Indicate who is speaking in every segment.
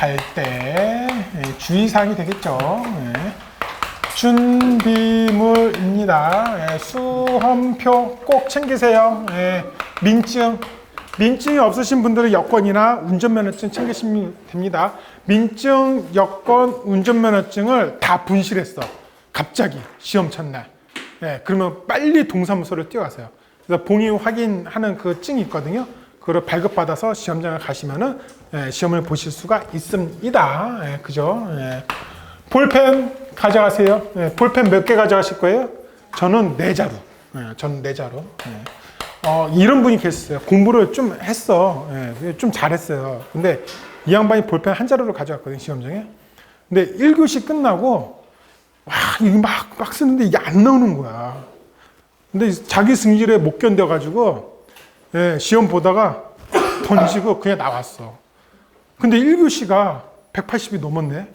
Speaker 1: 시험장 갈때 주의사항이 되겠죠. 예. 준비물입니다. 예, 수험표 꼭 챙기세요. 예, 민증. 민증이 없으신 분들은 여권이나 운전면허증 챙기시면 됩니다. 민증, 여권, 운전면허증을 다 분실했어. 갑자기 시험 첫날. 예, 그러면 빨리 동사무소를 뛰어가세요. 그래서 본인 확인하는 그 증이 있거든요. 그걸 발급받아서 시험장을 가시면은 예, 시험을 보실 수가 있습니다. 예, 그죠? 예. 볼펜 가져가세요. 예, 볼펜 몇 개 가져가실 거예요? 저는 네 자루. 예, 저는 네 자루. 예. 어, 이런 분이 계셨어요. 공부를 좀 했어. 예, 좀 잘했어요. 근데 이 양반이 볼펜 한 자루를 가져갔거든요, 시험장에. 근데 1교시 끝나고, 와, 이거 막, 막 쓰는데 이게 안 나오는 거야. 근데 자기 승질에 못 견뎌가지고, 예, 시험 보다가 던지고 그냥 나왔어. 근데 1교시가 180이 넘었네.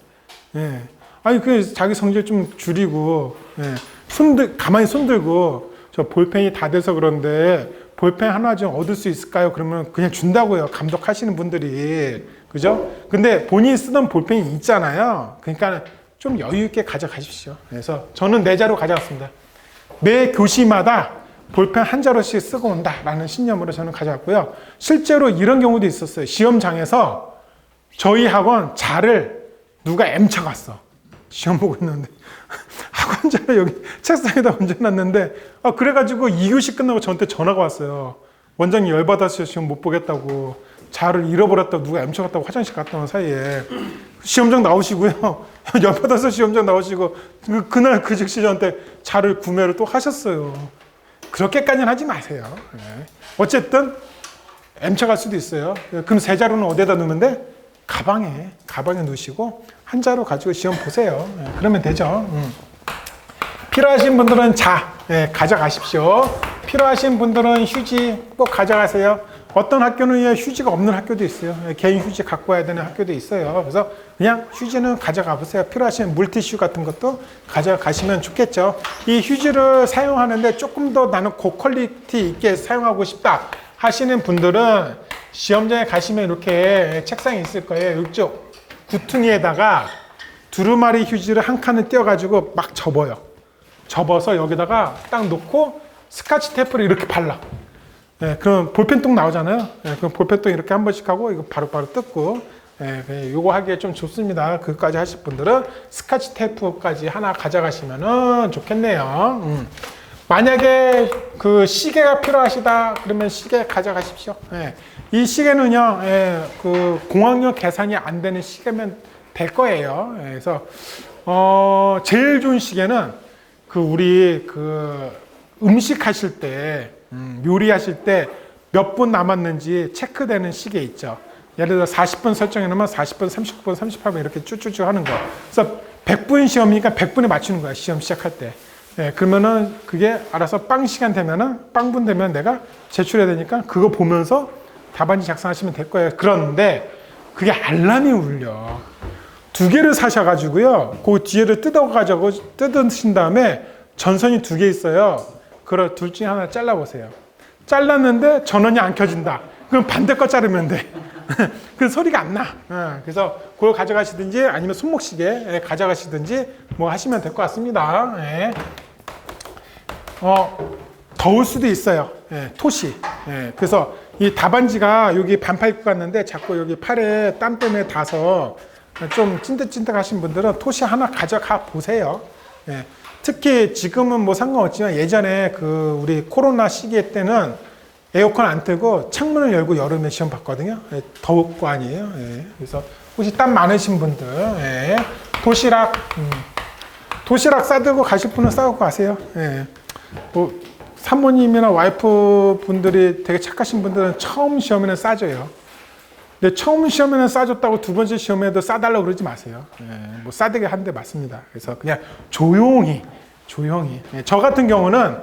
Speaker 1: 예. 아니, 그 자기 성질 좀 줄이고, 예. 손들, 가만히 손들고, 저 볼펜이 다 돼서 그런데 볼펜 하나 좀 얻을 수 있을까요? 그러면 그냥 준다고요. 감독하시는 분들이. 그죠? 근데 본인이 쓰던 볼펜이 있잖아요. 그러니까 좀 여유 있게 가져가십시오. 그래서 저는 네 자루 가져갔습니다. 매 교시마다 볼펜 한 자루씩 쓰고 온다라는 신념으로 저는 가져갔고요. 실제로 이런 경우도 있었어요. 시험장에서 저희 학원 자를 누가 M쳐 갔어. 시험 보고 있는데. 학원 자를 여기 책상에다 얹어놨는데, 아, 그래가지고 2교시 끝나고 저한테 전화가 왔어요. 원장님 열받아서 시험 못 보겠다고. 자를 잃어버렸다고 누가 M쳐 갔다고 화장실 갔다 온 사이에. 시험장 나오시고요. 열받아서 시험장 나오시고, 그, 그날 그 즉시 저한테 자를 구매를 또 하셨어요. 그렇게까지는 하지 마세요. 예. 어쨌든 M차 갈 수도 있어요. 그럼 세 자루는 어디에다 돼? 가방에 가방에 넣으시고 한 자루 가지고 시험 보세요. 예, 그러면 되죠. 음. 필요하신 분들은 자 예, 가져가십시오. 필요하신 분들은 휴지 꼭 가져가세요. 어떤 학교는 예, 휴지가 없는 학교도 있어요. 예, 개인 휴지 갖고 와야 되는 학교도 있어요. 그래서 그냥 휴지는 가져가 보세요. 필요하신 물티슈 같은 것도 가져가시면 좋겠죠. 이 휴지를 사용하는데 조금 더 나는 고퀄리티 있게 사용하고 싶다 하시는 분들은 시험장에 가시면 이렇게 책상이 있을 거예요. 이쪽 구퉁이에다가 두루마리 휴지를 한 칸을 띄워가지고 막 접어요. 접어서 여기다가 딱 놓고 스카치 테이프를 이렇게 발라. 예, 그럼 볼펜통 나오잖아요. 예, 그럼 볼펜통 이렇게 한 번씩 하고 이거 바로바로 뜯고 예, 예, 요거 하기에 좀 좋습니다. 그까지 하실 분들은 스카치 테이프까지 하나 가져가시면은 좋겠네요. 음. 만약에 그 시계가 필요하시다 그러면 시계 가져가십시오. 예. 이 시계는요, 예, 그 공학력 계산이 안 되는 시계면 될 거예요. 예, 그래서 어, 제일 좋은 시계는 그 우리 그 음식 하실 때 음, 요리하실 때 몇 분 남았는지 체크되는 시계 있죠. 예를 들어 40분 설정해 놓으면 40분, 39분, 38분 이렇게 쭉쭉쭉 하는 거. 그래서 100분 시험이니까 100분에 맞추는 거야. 시험 시작할 때. 예, 그러면은 그게 알아서 빵 시간 되면은 빵분 되면 내가 제출해야 되니까 그거 보면서 답안지 작성하시면 될 거예요. 그런데 그게 알람이 울려. 두 개를 사셔가지고요. 그 뒤에를 뜯어가지고 뜯으신 다음에 전선이 두 개 있어요. 그걸 둘 중에 하나 잘라보세요. 잘랐는데 전원이 안 켜진다. 그럼 반대 거 자르면 돼. 그 소리가 안 나. 어, 그래서 그걸 가져가시든지 아니면 손목시계 가져가시든지 뭐 하시면 될 것 같습니다. 예. 어, 더울 수도 있어요. 예, 토시. 예, 그래서 이 답안지가 여기 반팔 입고 갔는데 자꾸 여기 팔에 땀 때문에 닿아서 좀 찐득찐득 하신 분들은 토시 하나 가져가 보세요. 예, 특히 지금은 뭐 상관없지만 예전에 그 우리 코로나 시기에 때는 에어컨 안 틀고 창문을 열고 여름에 시험 봤거든요. 예, 더울 거 아니에요. 예, 그래서 혹시 땀 많으신 분들 예, 도시락 음, 도시락 싸들고 가실 분은 싸고 가세요. 예. 뭐 사모님이나 와이프 분들이 되게 착하신 분들은 처음 시험에는 싸줘요. 근데 처음 시험에는 싸줬다고 두 번째 시험에도 싸달라고 그러지 마세요. 예, 뭐 싸되게 한데 맞습니다. 그래서 그냥 조용히, 조용히. 예, 저 같은 경우는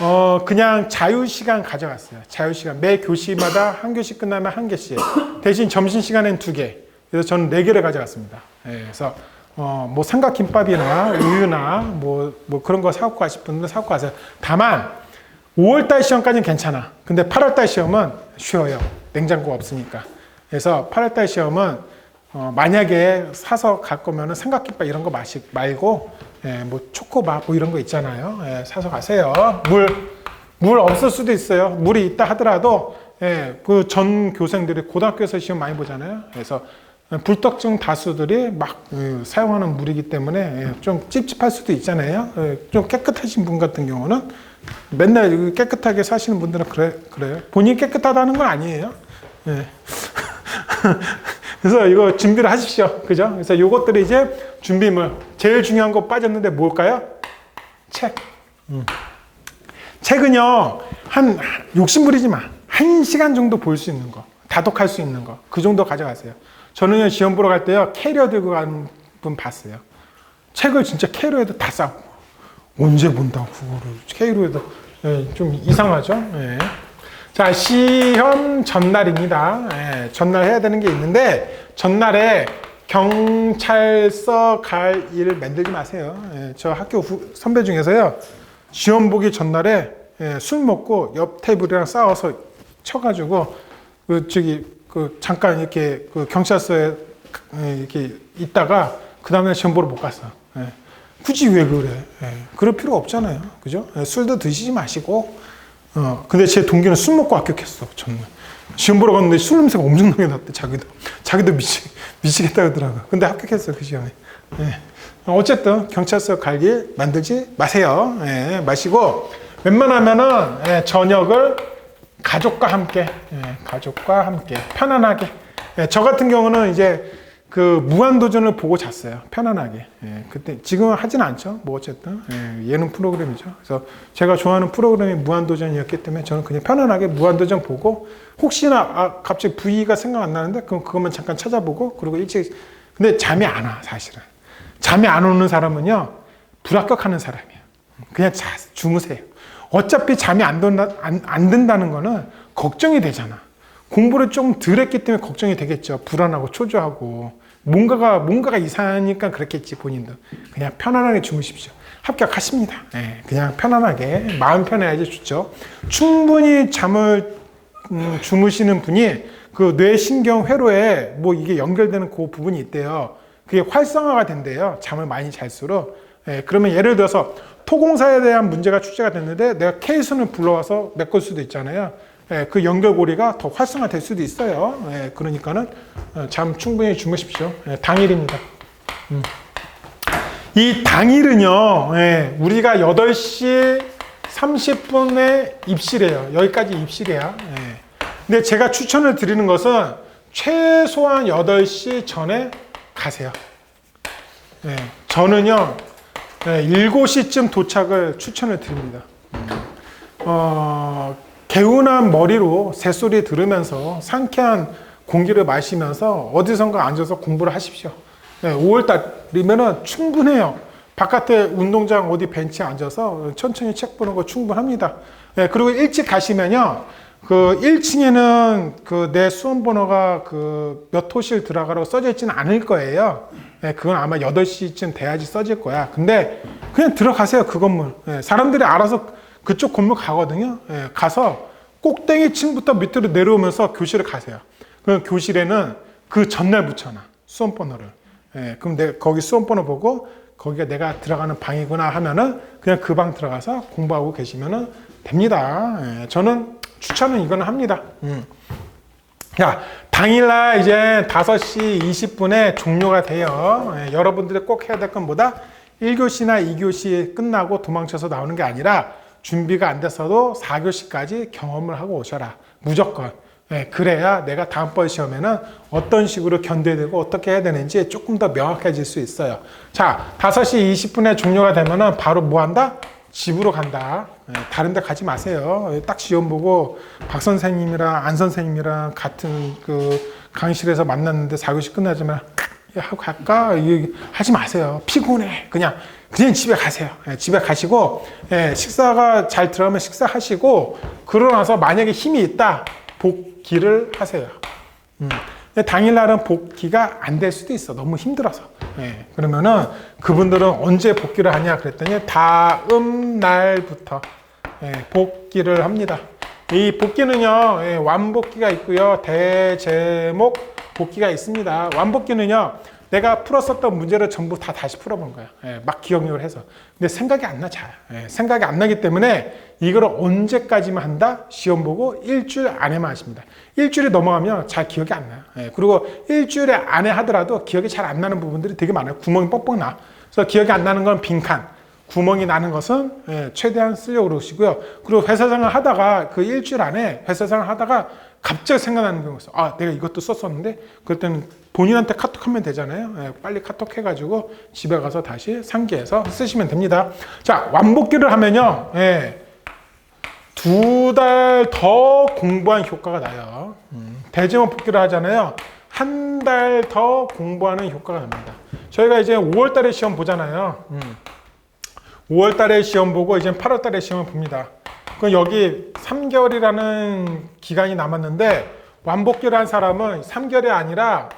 Speaker 1: 어 그냥 자유 시간 가져갔어요. 자유 시간 매 교시마다 한 교시 끝나면 한 개씩. 대신 점심 시간엔 두 개. 그래서 저는 네 개를 가져갔습니다. 예, 그래서 어, 뭐 삼각김밥이나 우유나 뭐, 뭐 그런 거 사갖고 가실 분들은 사갖고 가세요. 다만 5월달 시험까지는 괜찮아. 근데 8월달 시험은 쉬어요. 냉장고가 없으니까. 그래서 8월달 시험은 어, 만약에 사서 갈 거면은 삼각김밥 이런 거 마시 말고 예, 뭐 초코바 뭐 이런 거 있잖아요. 예, 사서 가세요. 물, 물 없을 수도 있어요. 물이 있다 하더라도 예, 그 전 교생들이 고등학교에서 시험 많이 보잖아요. 그래서 불특정 다수들이 막 예, 사용하는 물이기 때문에 예, 좀 찝찝할 수도 있잖아요. 예, 좀 깨끗하신 분 같은 경우는 맨날 이거 깨끗하게 사시는 분들은 그래 그래요. 본인이 깨끗하다는 건 아니에요. 예. 그래서 이거 준비를 하십시오. 그죠? 그래서 요것들이 이제 준비물. 제일 중요한 거 빠졌는데 뭘까요? 책. 음. 책은요, 한, 욕심 부리지 마. 한 시간 정도 볼 수 있는 거. 다독할 수 있는 거. 그 정도 가져가세요. 저는요, 시험 보러 갈 때요, 캐리어 들고 가는 분 봤어요. 책을 진짜 캐리어에도 다 싸고. 언제 본다고, 그거를. 캐리어에도. 예, 좀 이상하죠? 예. 자, 시험 전날입니다. 예, 전날 해야 되는 게 있는데, 전날에 경찰서 갈 일 만들지 마세요. 예, 저 학교 후- 선배 중에서요, 시험 보기 전날에 예, 술 먹고 옆 테이블이랑 싸워서 쳐가지고, 그, 저기, 그, 잠깐 이렇게 그 경찰서에 예, 이렇게 있다가, 그 다음에 시험 보러 못 갔어. 예. 굳이 왜 그래? 예, 그럴 필요 없잖아요. 그죠? 예, 술도 드시지 마시고, 어, 근데 제 동기는 술 먹고 합격했어, 저는. 시험 보러 갔는데 술 냄새가 엄청나게 났대, 자기도. 자기도 미치, 미치겠다 그러더라고. 근데 합격했어, 그 시험에. 예. 어쨌든, 경찰서 갈길 만들지 마세요. 예, 마시고, 웬만하면은, 예, 저녁을 가족과 함께, 예, 가족과 함께, 편안하게. 예, 저 같은 경우는 이제, 그 무한도전을 보고 잤어요. 편안하게. 예, 그때 지금은 하진 않죠. 뭐 어쨌든 예, 예능 프로그램이죠. 그래서 제가 좋아하는 프로그램이 무한도전이었기 때문에 저는 그냥 편안하게 무한도전 보고 혹시나 아, 갑자기 V가 생각 안 나는데 그럼 그것만 잠깐 찾아보고 그리고 일찍 근데 잠이 안 와 사실은 잠이 안 오는 사람은요 불합격하는 사람이에요. 그냥 자 주무세요. 어차피 잠이 안, 든다, 안, 안 든다는 거는 걱정이 되잖아. 공부를 좀 덜 했기 때문에 걱정이 되겠죠. 불안하고 초조하고. 뭔가가, 뭔가가 이상하니까 그렇겠지, 본인도. 그냥 편안하게 주무십시오. 합격하십니다. 예, 그냥 편안하게. 마음 편해야지 좋죠. 충분히 잠을 음, 주무시는 분이 그 뇌신경 회로에 뭐 이게 연결되는 그 부분이 있대요. 그게 활성화가 된대요. 잠을 많이 잘수록. 예, 그러면 예를 들어서 토공사에 대한 문제가 출제가 됐는데 내가 케이슨을 불러와서 메꿀 수도 있잖아요. 예, 그 연결고리가 더 활성화될 수도 있어요. 예, 그러니까는 어, 잠 충분히 주무십시오. 예, 당일입니다. 음. 이 당일은요, 예, 우리가 8시 30분에 입실해요. 여기까지 입실이야. 예. 근데 제가 추천을 드리는 것은 최소한 8시 전에 가세요. 예, 저는요, 예, 7시쯤 도착을 추천을 드립니다. 어, 개운한 머리로 새소리 들으면서 상쾌한 공기를 마시면서 어디선가 앉아서 공부를 하십시오. 네, 5월달이면 충분해요. 바깥에 운동장 어디 벤치에 앉아서 천천히 책 보는 거 충분합니다. 네, 그리고 일찍 가시면요. 그 1층에는 그 내 수험 번호가 그 몇 호실 들어가라고 써져 있지는 않을 거예요. 네, 그건 아마 8시쯤 돼야지 써질 거야. 근데 그냥 들어가세요. 그 건물. 네, 사람들이 알아서 그쪽 건물 가거든요. 예, 가서 꼭대기 층부터 밑으로 내려오면서 교실에 가세요. 그럼 교실에는 그 전날 붙여놔. 수험 번호를. 예, 그럼 내 거기 수험 번호 보고 거기가 내가 들어가는 방이구나 하면은 그냥 그 방 들어가서 공부하고 계시면은 됩니다. 예, 저는 추천은 이거는 합니다. 음. 야, 당일날 이제 5시 20분에 종료가 돼요. 예, 여러분들이 꼭 해야 될 건 뭐다? 1교시나 2교시 끝나고 도망쳐서 나오는 게 아니라 준비가 안 됐어도 4교시까지 경험을 하고 오셔라. 무조건. 예, 그래야 내가 다음번 시험에는 어떤 식으로 견뎌야 되고 어떻게 해야 되는지 조금 더 명확해질 수 있어요. 자, 5시 20분에 종료가 되면은 바로 뭐 한다? 집으로 간다. 예, 다른 데 가지 마세요. 예, 딱 시험 보고 박 선생님이랑 안 선생님이랑 같은 그 강의실에서 만났는데 4교시 끝나자면 야, 하고 갈까? 하지 마세요. 피곤해. 그냥, 그냥 집에 가세요. 예, 집에 가시고, 예, 식사가 잘 들어가면 식사하시고, 그러고 나서 만약에 힘이 있다, 복귀를 하세요. 음. 당일날은 복귀가 안 될 수도 있어. 너무 힘들어서. 예, 그러면은 그분들은 언제 복귀를 하냐 그랬더니 다음 날부터 예, 복귀를 합니다. 이 복귀는요, 예, 완복귀가 있고요, 대제목 복귀가 있습니다. 완복귀는요, 내가 풀었었던 문제를 전부 다 다시 풀어본 거야. 예, 막 기억력을 해서. 근데 생각이 안 나, 잘. 예, 생각이 안 나기 때문에 이거를 언제까지만 한다? 시험 보고 일주일 안에만 하십니다. 일주일이 넘어가면 잘 기억이 안 나요. 예, 그리고 일주일 안에 하더라도 기억이 잘 안 나는 부분들이 되게 많아요. 구멍이 뻑뻑 나. 그래서 기억이 안 나는 건 빈칸. 구멍이 나는 것은 예, 최대한 쓰려고 그러시고요. 그리고 회사 생활 하다가 그 일주일 안에 회사 생활 하다가 갑자기 생각나는 경우가 있어요. 아, 내가 이것도 썼었는데 그럴 때는 본인한테 카톡하면 되잖아요. 예, 빨리 카톡 해가지고 집에 가서 다시 상기해서 쓰시면 됩니다. 자, 완복기를 하면요. 예, 두 달 더 공부한 효과가 나요. 음, 대제목 복귀를 하잖아요. 한 달 더 공부하는 효과가 납니다. 저희가 이제 5월 달에 시험 보잖아요. 음. 5월 달에 시험 보고 이제 8월 달에 시험을 봅니다. 그 여기 3개월이라는 기간이 남았는데 완복기를 한 사람은 3개월이 아니라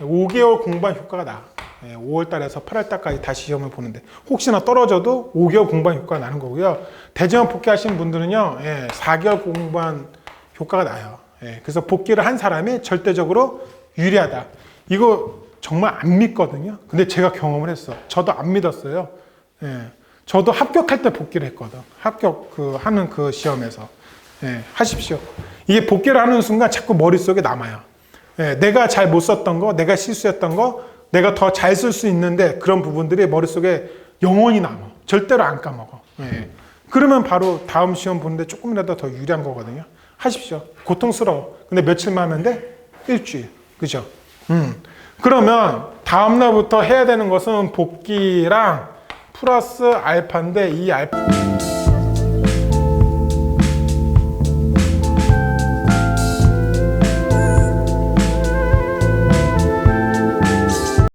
Speaker 1: 5개월 공부한 효과가 나. 5월 달에서 8월 달까지 다시 시험을 보는데 혹시나 떨어져도 5개월 공부한 효과가 나는 거고요. 대지원 복귀하신 분들은요, 예, 4개월 공부한 효과가 나요. 예, 그래서 복귀를 한 사람이 절대적으로 유리하다. 이거 정말 안 믿거든요. 근데 제가 경험을 했어. 저도 안 믿었어요. 예, 저도 합격할 때 복귀를 했거든. 합격 그 하는 그 시험에서 예, 하십시오. 이게 복귀를 하는 순간 자꾸 머릿속에 남아요. 예, 내가 잘 못 썼던 거, 내가 실수했던 거, 내가 더 잘 쓸 수 있는데 그런 부분들이 머릿속에 영원히 남아. 절대로 안 까먹어. 예. 그러면 바로 다음 시험 보는데 조금이라도 더 유리한 거거든요. 하십시오. 고통스러워. 근데 며칠만 하면 돼? 일주일. 그죠? 음. 그러면 다음날부터 해야 되는 것은 복귀랑 플러스 알파인데 이 알파